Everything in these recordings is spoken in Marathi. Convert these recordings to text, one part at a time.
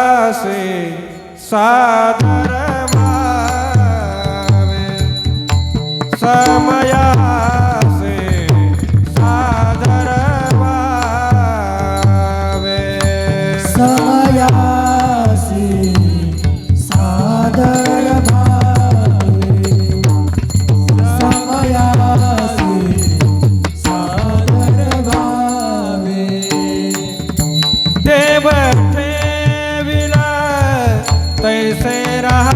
असे सादर রাহা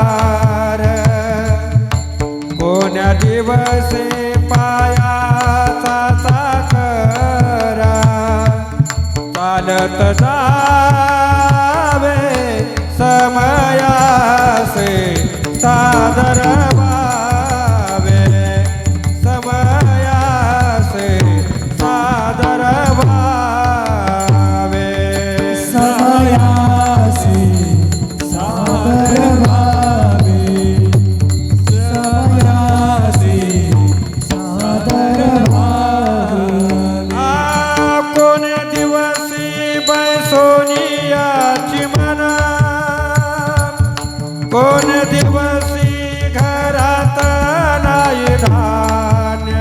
पार. कोण दिवसे पायाचा साखरा चालत जावे समयासे सादरा कोण दिवसी घरात नाही धान्य?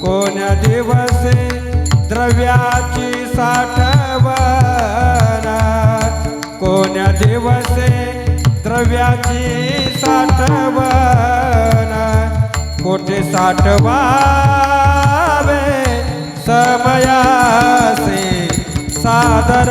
कोण दिवसी द्रव्याची साठवण कोण दिवसे द्रव्याची साठवण कोठे साठवावे? समयासे सादर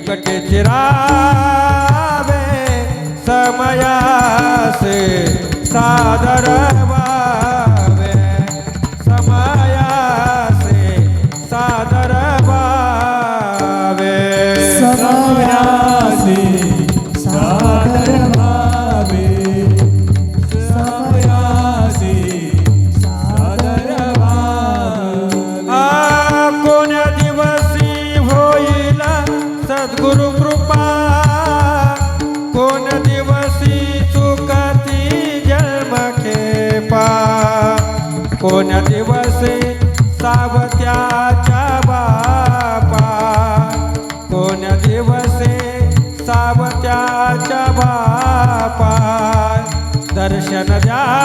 निकट चिरावे समयास सादर वावे। समयासे सादर वावे। समयासी कोण दिवसी चुकाती जन्म खेपा? कोण दिवसी सावत्याच्या बापा? कोण दिवसे सावत्याच्या बापा? दर्शन द्या.